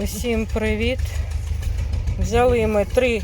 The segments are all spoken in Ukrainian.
Усім привіт. Взяли ми три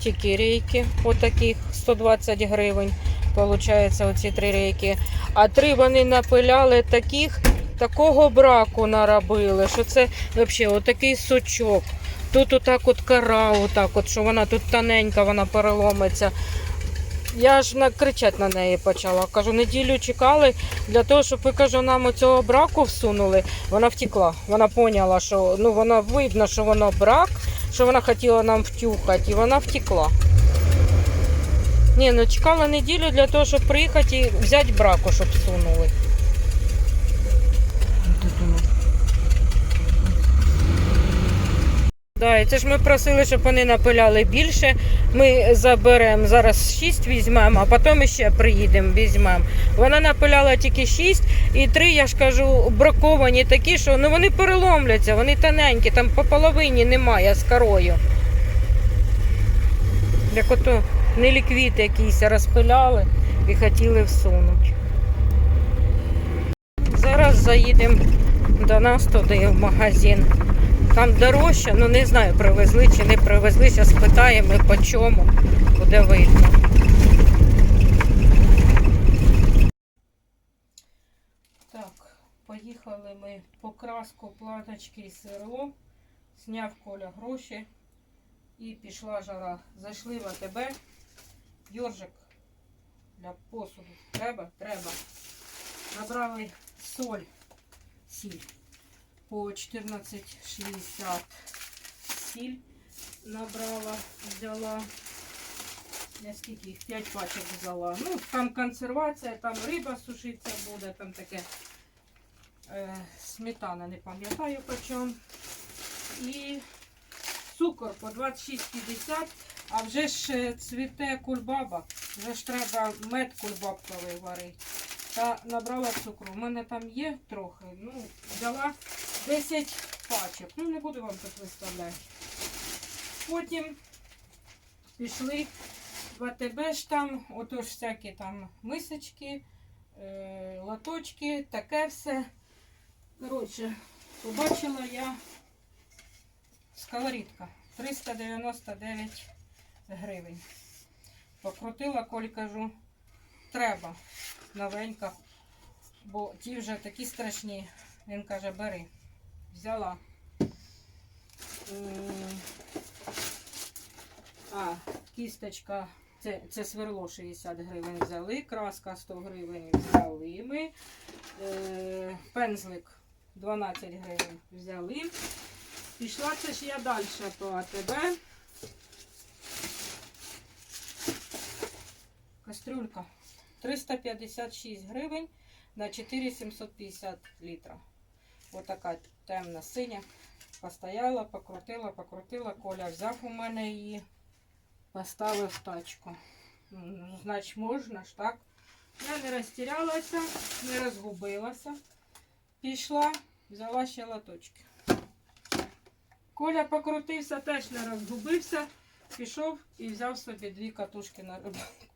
тільки рейки, отаких 120 гривень. Получається, оці три рейки. А три вони напиляли таких, такого браку наробили, що це взагалі отакий сучок. Тут отак от кара, отак от, що вона тут тоненька, вона переломиться. Я ж на- кричать на неї почала. Кажу, неділю чекали для того, щоб ви кажу, нам оцього браку всунули. Вона втекла. Вона поняла, що ну вона видно, що воно брак, що вона хотіла нам втюхати, і вона втекла. Ні, ну чекала неділю для того, щоб приїхати і взяти браку, щоб всунули. Да, і це ж ми просили, щоб вони напиляли більше. Ми заберемо зараз 6 візьмемо, а потім ще приїдемо, візьмемо. Вона напиляла тільки 6 і 3, я ж кажу, браковані такі, що ну вони переломляться, вони тоненькі, там по половині немає з корою. Як ото неліквіт якийсь розпиляли і хотіли всунути. Зараз заїдемо до нас туди в магазин. Там дорожче, ну не знаю, привезли чи не привезли. Зараз питаємо по чому, буде видно. Так, поїхали ми по краску платочки і сверло. Зняв Коля гроші і пішла жара. Зайшли в АТБ. Йоржик для посуду. Треба? Треба. Набрали соль, сіль по 14,60 сіль набрала, взяла. Я скільки їх 5 пачок взяла. Ну, там консервація, там риба сушиться буде, там таке е, сметана, не пам'ятаю по чому. І цукор по 26,50, а вже ж цвіте кульбаба, вже ж треба мед кульбабковий варити. Та набрала цукру. У мене там є трохи. Ну, взяла 10 пачок. Ну, не буду вам тут виставляти. Потім пішли в АТБ ж там, отож всякі там мисочки, е, лоточки, таке все. Коротше, побачила я сковорідка 399 гривень. Покрутила, коль кажу, треба новенька, бо ті вже такі страшні. Він каже, бери. Взяла. А, кісточка, це, це сверло 60 гривень взяли, краска 100 гривень взяли ми. Е, пензлик 12 гривень взяли. Пішла це ж я далі по АТБ. Кастрюлька 356 гривень на 4750 літра. Отака темна синя. Постояла, покрутила, покрутила. Коля взяв у мене її, поставив тачку. Ну, Значить, можна ж так. Я не розтірялася, не розгубилася. Пішла, взяла ще латочки. Коля покрутився, теж не розгубився. Пішов і взяв собі дві катушки на рибалку.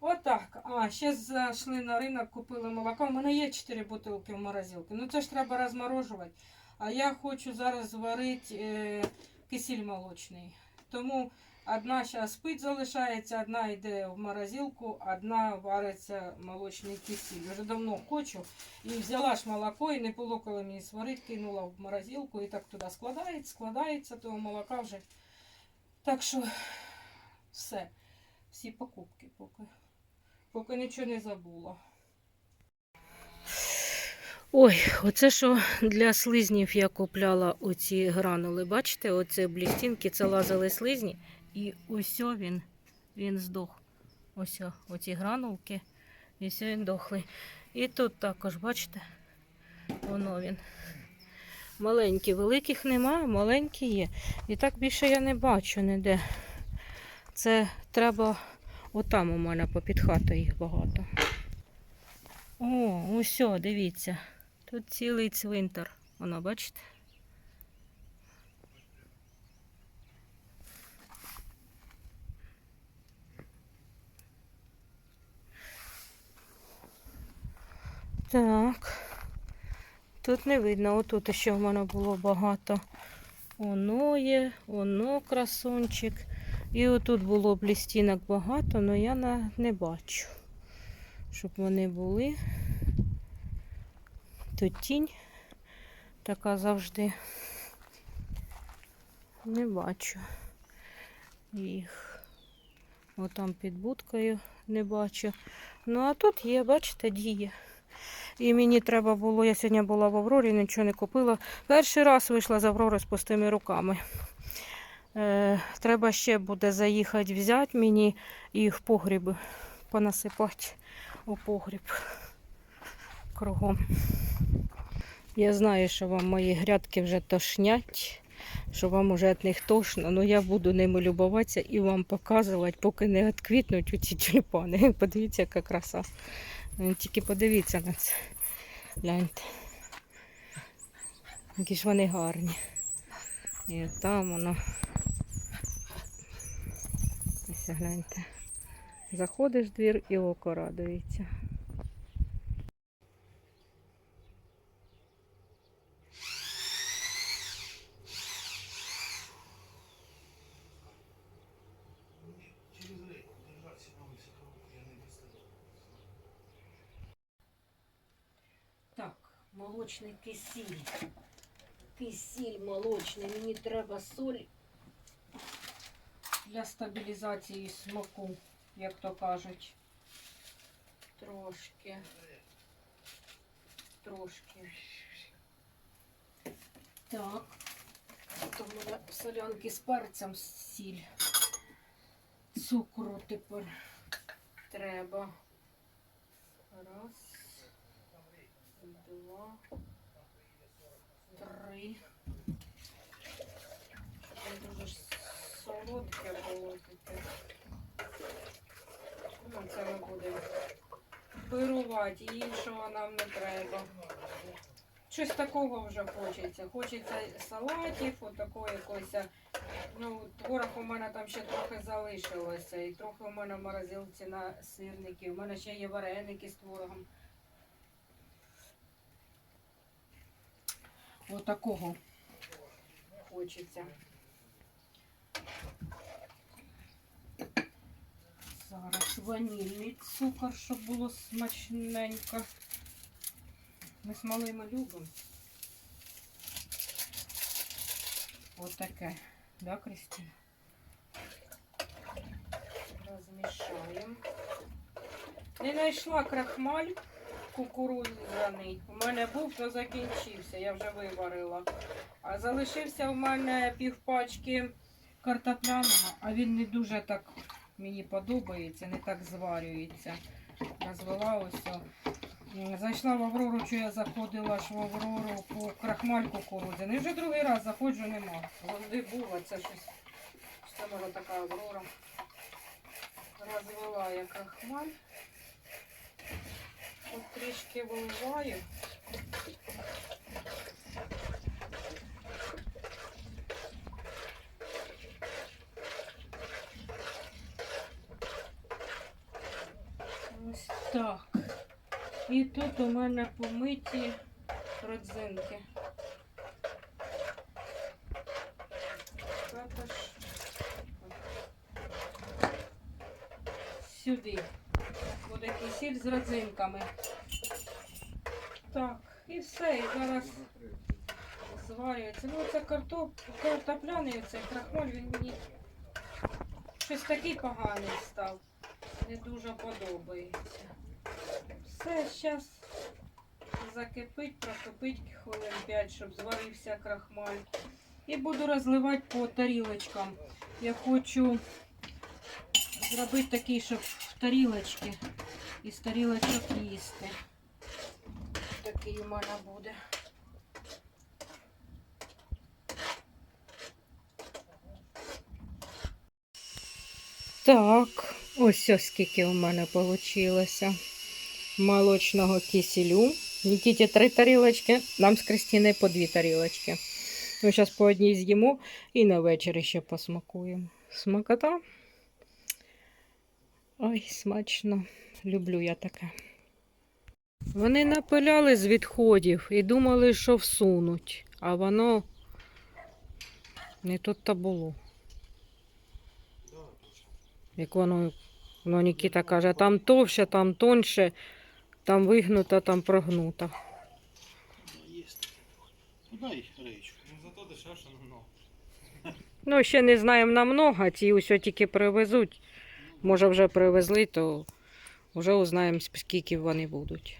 Отак. А, ще зайшли на ринок, купили молоко. У мене є 4 бутилки в морозилці. Ну це ж треба розморожувати. А я хочу зараз зварити е, кисіль молочний. Тому одна зараз спить залишається, одна йде в морозилку, одна вариться молочний кисіль. Вже давно хочу. І взяла ж молоко, і не було коли мені сварити, кинула в морозилку і так туди складається, складається, того молока вже. Так що все. Всі покупки поки. Поки нічого не забула. Ой, оце що для слизнів я купляла оці гранули. Бачите, оце блістінки, це лазили слизні. І ось він, він здох. Ось оці гранулки. І все він дохлий. І тут також, бачите, воно він. Маленькі, великих немає, маленькі є. І так більше я не бачу ніде. Це треба отам у мене попід хатою їх багато. О, ось, дивіться. Тут цілий цвинтар. Воно, бачите? Так. Тут не видно, отут ще в мене було багато. Оно є, оно красунчик. І отут було б лістінок багато, але я не бачу, щоб вони були. Тут тінь така завжди. Не бачу їх. Отам під будкою не бачу. Ну, а тут є, бачите, діє. І мені треба було, я сьогодні була в Аврорі, нічого не купила. Перший раз вийшла з Аврори з пустими руками. Е, треба ще буде заїхати взяти мені і в погріб понасипати у погріб кругом. Я знаю, що вам мої грядки вже тошнять, що вам уже від них тошно, але я буду ними любуватися і вам показувати, поки не відквітнуть оці тюльпани. Подивіться, яка краса. Ну, Тільки подивіться на це. Гляньте. Які ж вони гарні. І там воно. Ось гляньте. Заходиш в двір і око радується. Так, молочний кисіль. Кисіль молочний. Мені треба соль для стабілізації смаку, як то кажуть. Трошки. Трошки. Так. То в мене солянки з перцем сіль. Цукру тепер треба. Раз. Два. Три. Щоб не дуже ж солодке було таке. Ну, це ми будемо пирувати, іншого нам не треба. Щось такого вже хочеться. Хочеться салатів, отакого якогось. Ну, творог у мене там ще трохи залишилося. І трохи у мене в морозилці на сирники. У мене ще є вареники з творогом. Отакого хочеться. Зараз ванільний цукор, щоб було смачненько. Ми з малими любимо. Отаке, да, Кристина? Розмішаємо. Не знайшла крахмаль кукурудзяний. У мене був, то закінчився, я вже виварила. А залишився у мене півпачки картопляного, а він не дуже так мені подобається, не так зварюється. Розвела ось. Зайшла в Аврору, що я заходила ж в Аврору по крахмаль кукурудзяний. Вже другий раз заходжу, нема. Завжди було, це щось. Це може така Аврора. Розвела я крахмаль. От трішки виливаю. Ось так. І тут у мене помиті родзинки. Також сюди. Буде кисіль з родзинками. Так, і все. І зараз зварюється. Ну, це картоп, картопляний цей крахмаль, він мені щось такий поганий став. Не дуже подобається. Все, зараз закипить, прокипить хвилин 5, щоб зварився крахмаль. І буду розливати по тарілочкам. Я хочу зробити такий, щоб в тарілочки із тарілочок їсти. Такий у мене буде. Так, ось ось скільки у мене вийшло молочного киселю. Нікіті три тарілочки, нам з Кристиною по дві тарілочки. Ми зараз по одній з'їмо і на вечір ще посмакуємо. Смакота. Ой, смачно. Люблю я таке. Вони напиляли з відходів і думали, що всунуть, а воно не тут то було. Як воно, ну, Нікіта каже, там товще, там тоньше, там вигнута, там прогнута. Ну дай речку. Ну зато дешевше намного. Ну, ще не знаємо намного, ті усе тільки привезуть. Може, вже привезли, то вже узнаємо, скільки вони будуть.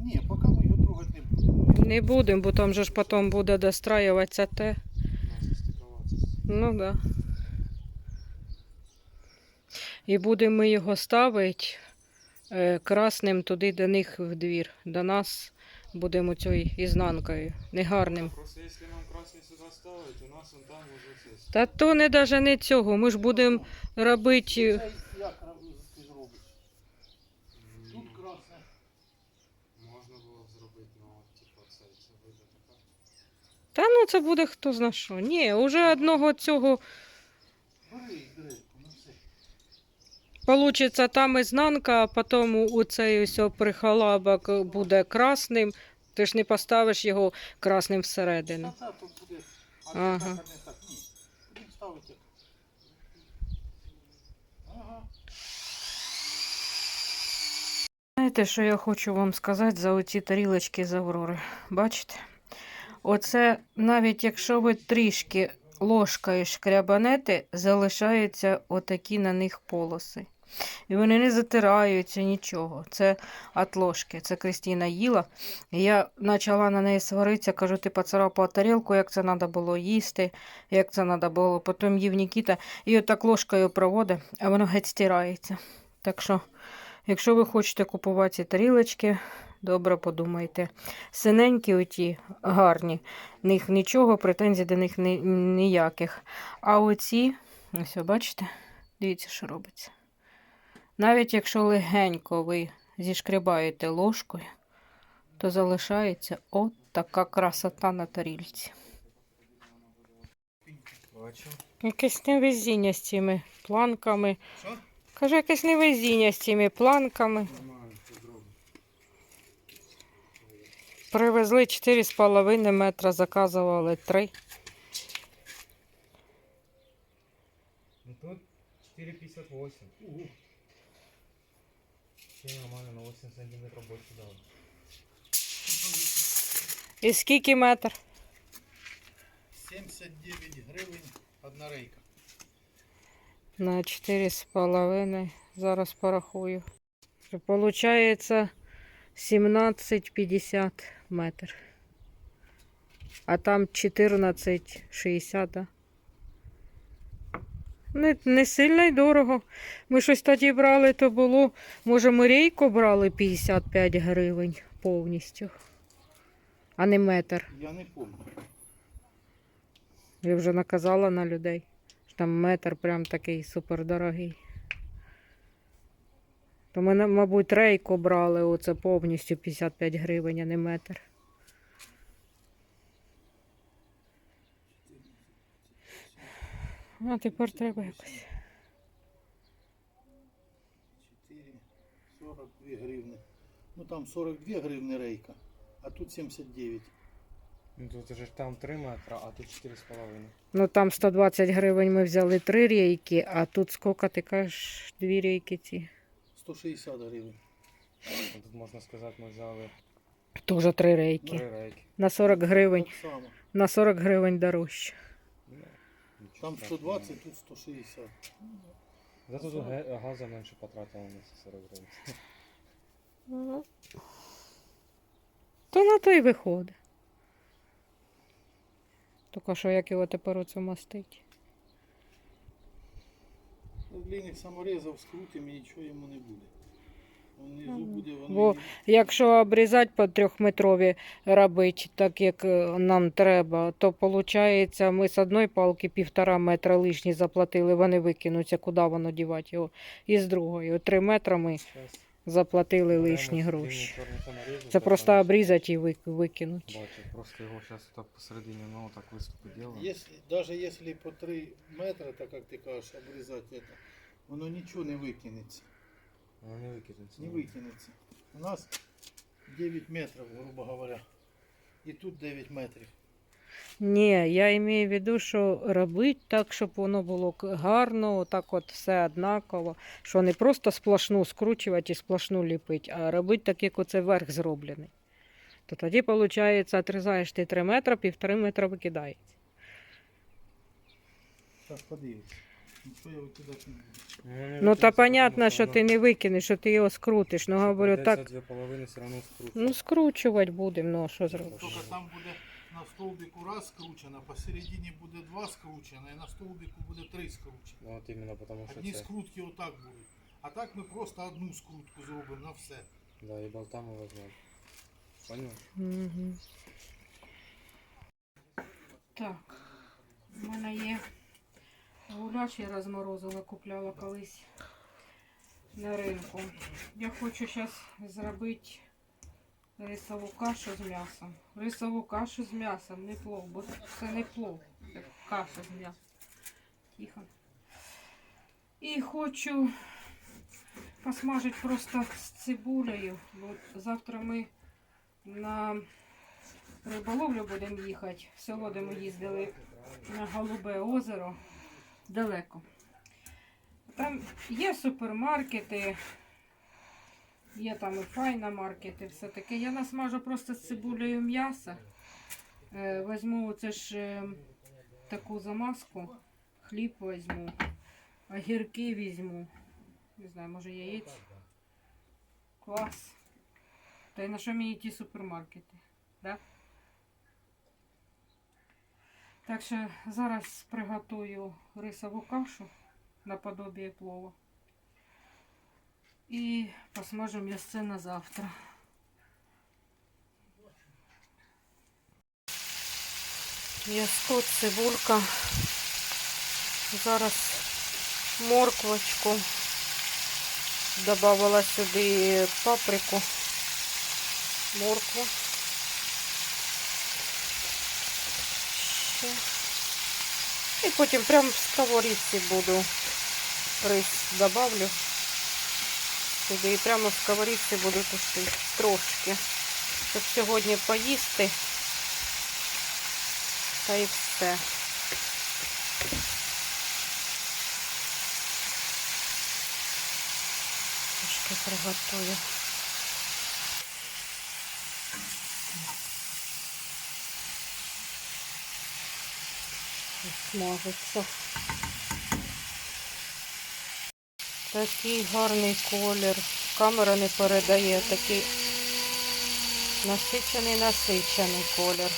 Ні, поки ми його трогати не будемо. Не будемо, бо там же ж потім буде достраюватися те. Ну так. Да. І будемо ми його ставити е, красним туди до них в двір. До нас будемо цією ізнанкою, негарним. Просто якщо нам красний сюди ставить, у нас он там уже все. Та то не даже не цього. Ми ж будемо робити. Це як ра- ти зробиш? Тут красне. Можна було зробити, от, це, це така. Та ну це буде хто зна що. Ні, уже одного цього Бери. Получиться там ізнанка, а потім у цей ось прихалабок буде красним. Ти ж не поставиш його красним всередину. Та та тут буде. А Ага. ага. так, а не так. Ні. Будемо ставити. Ага. Знаєте, що я хочу вам сказати за оці тарілочки з Аврори? Бачите? Оце навіть якщо ви трішки ложкою шкрябанете, залишаються отакі на них полоси. І вони не затираються нічого. Це от ложки. Це Кристина їла. І я почала на неї сваритися, кажу, ти поцарапала тарілку, як це треба було їсти, як це треба було. Потім їв Нікіта і отак ложкою проводить, а воно геть стирається. Так що Якщо ви хочете купувати ці тарілочки, добре подумайте. Синенькі оті гарні, них нічого, претензій до них ні- ніяких. А оці, ось бачите, дивіться, що робиться. Навіть якщо легенько ви зішкрібаєте ложкою, то залишається от така красота на тарільці. Якесь невезіння з цими планками. Що? Кажу, якесь невезіння з цими планками. Привезли 4,5 метра, заказували 3. Ну тут 4,58. Угу. Ще нормально, на 8 сантиметрів більше дали. І скільки метр? 79 гривень одна рейка. На 4,5. Зараз порахую. Получається 17,50 метр. А там 14,60, да? Не, не сильно й дорого. Ми щось тоді брали, то було. Може, ми рейку брали 55 гривень повністю, а не метр. Я не пам'ятаю. Я вже наказала на людей. що Там метр прям такий супердорогий. То ми, мабуть, рейку брали оце повністю 55 гривень, а не метр. А тепер треба якось. 42 гривни. Ну там 42 гривни рейка, а тут 79. Ну тут же ж там 3 метра, а тут 4,5. Ну там 120 гривень ми взяли три рейки, а тут скільки ти кажеш, дві рейки ці. 160 гривень. Ну, Тут можна сказати, ми взяли Теж три рейки. 3 рейки. На 40 гривень. Так само. На 40 гривень дорожче. Ну, Там 120, тут 160. Зато тут га- газу менше потратили на ці 40 гривень. Ну, То на то й виходить. Тільки що як його тепер оце мастить. Длинних саморезів скрутимо і нічого йому не буде. Внизу Ага. буде Бо вони. Якщо обрізати по трьохметрові робити, так як е, нам треба, то виходить, ми з одної палки півтора метра лишні заплатили, вони викинуться, куди воно дівати його. І з другої. От Три метри ми Щас. заплатили Прямо лишні з гроші. длинним корнем нарізати, Це а просто там обрізати і ви- викинути. Бачу, просто його зараз так посередині, ну так виступи делаем. Если, даже если по 3 метра, так как ты кажешь, обрезать это, воно ничего не выкинется. Воно не викинеться. Не выкинется. У нас 9 метров, грубо говоря. И тут 9 метрів. Ні, я маю в виду, що робити так, щоб воно було гарно, отак от все однаково. Що не просто сплошну скручувати і сплошну ліпити, а робити так, як оце верх зроблений. То тоді, виходить, отрізаєш ти 3 метри, півтори метра викидається. Зараз подивимось. Нічого я викидати не буду. Ну, та понятно, що ти не викинеш, що ти його скрутиш. Ну, говорю, так. Дві половини все одно скручувати. Ну, скручувати будемо, ну, а що зробиш? Тільки там буде на столбику раз скручено, посередині буде два скручено, і на столбику буде три скручено. Ну, от іменно тому, що Одні це. скрутки отак будуть. А так ми просто одну скрутку зробимо на все. Да, і болтами возьмемо. Понял? Угу. Так, у мене є гуляш, я розморозила, купляла колись на ринку. Я хочу зараз зробити рисову кашу з м'ясом. Рисову кашу з м'ясом, не плов, бо це не плов, це каша з м'ясом. Тихо. І хочу посмажити просто з цибулею. Бо завтра ми на риболовлю будемо їхати. В село, де ми їздили на Голубе озеро. Далеко. Там є супермаркети, є там і файна маркети, все таке. Я насмажу просто з цибулею м'яса. Е, Візьму оце ж е, таку замазку, хліб візьму, огірки візьму. Не знаю, може яєць. Клас. Та й на що мені ті супермаркети? Да? Так що зараз приготую рисову кашу наподобие плова. І посмажу м'ясце на завтра. М'яско, цибулька. Зараз морквочку. Добавила сюди паприку, моркву. І потім прямо в сковорідці буду рис добавлю сюди і прямо в сковорідці буду тушити трошки, щоб сьогодні поїсти. Та і все. Трошки приготую. Смажиться. Такий гарний колір. Камера не передає такий насичений, насичений колір.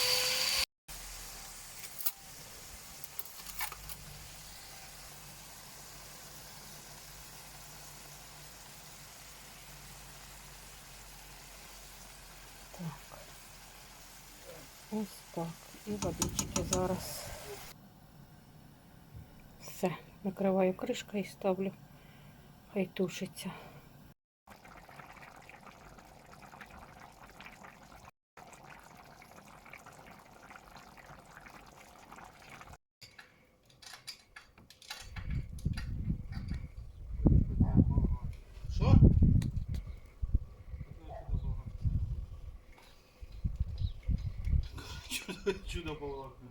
Так. Ось так. І водички зараз. Все, накриваю кришкою і ставлю. Хай тушиться. Чудо, поворотне.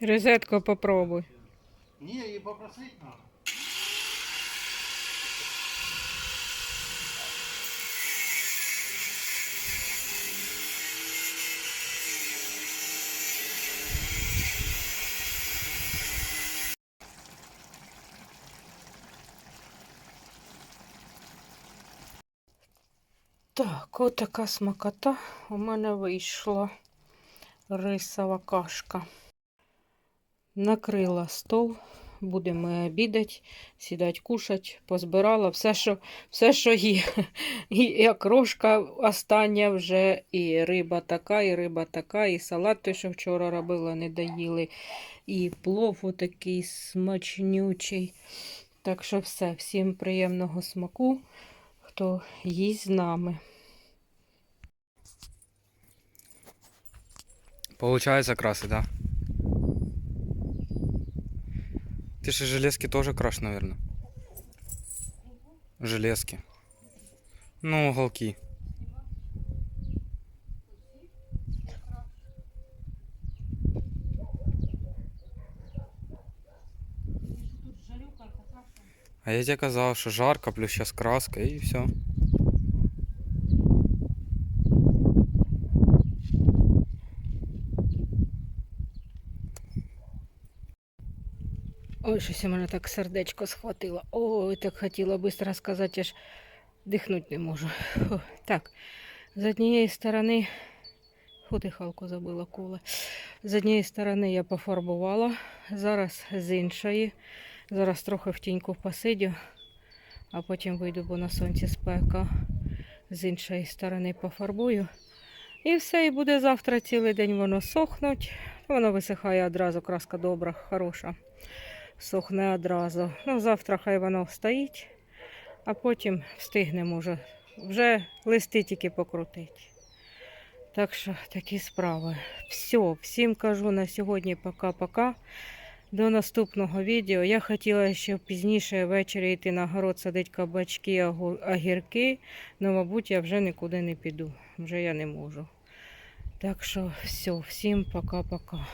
Розетку попробуй. Ні, її попросити треба. Так, от така смакота у мене вийшла рисова кашка. Накрила стол, будемо обідати, сідати кушати, позбирала все, що, все, що є. І як рожка остання вже, і риба така, і риба така, і салат той, що вчора робила, не доїли, і плов отакий смачнючий. Так що все, всім приємного смаку. хто їсть з нами. Получается красы, да? Ты же железки тоже краш, наверное. Железки. Ну, уголки. А я тебе казав, що жарко, плюс сейчас краска і все. Ой, щось у мене так сердечко схватило. Ой, так хотіла швидко сказати, аж дихнути не можу. Фу. Так, з однієї сторони, фу, дихалку забила коле. З однієї сторони я пофарбувала, зараз з іншої. Зараз трохи в тіньку посидю, а потім вийду, бо на сонці спека. З іншої сторони пофарбую. І все, і буде завтра цілий день воно сохнуть. Воно висихає одразу, краска добра, хороша сохне одразу. Ну, завтра хай воно стоїть, а потім встигнемо вже. Вже листи тільки покрутить. Так що такі справи. Все, всім кажу на сьогодні пока-пока. До наступного відео. Я хотіла ще пізніше ввечері йти на город садити кабачки, огірки, але, мабуть, я вже нікуди не піду. Вже я не можу. Так що все, всім пока-пока.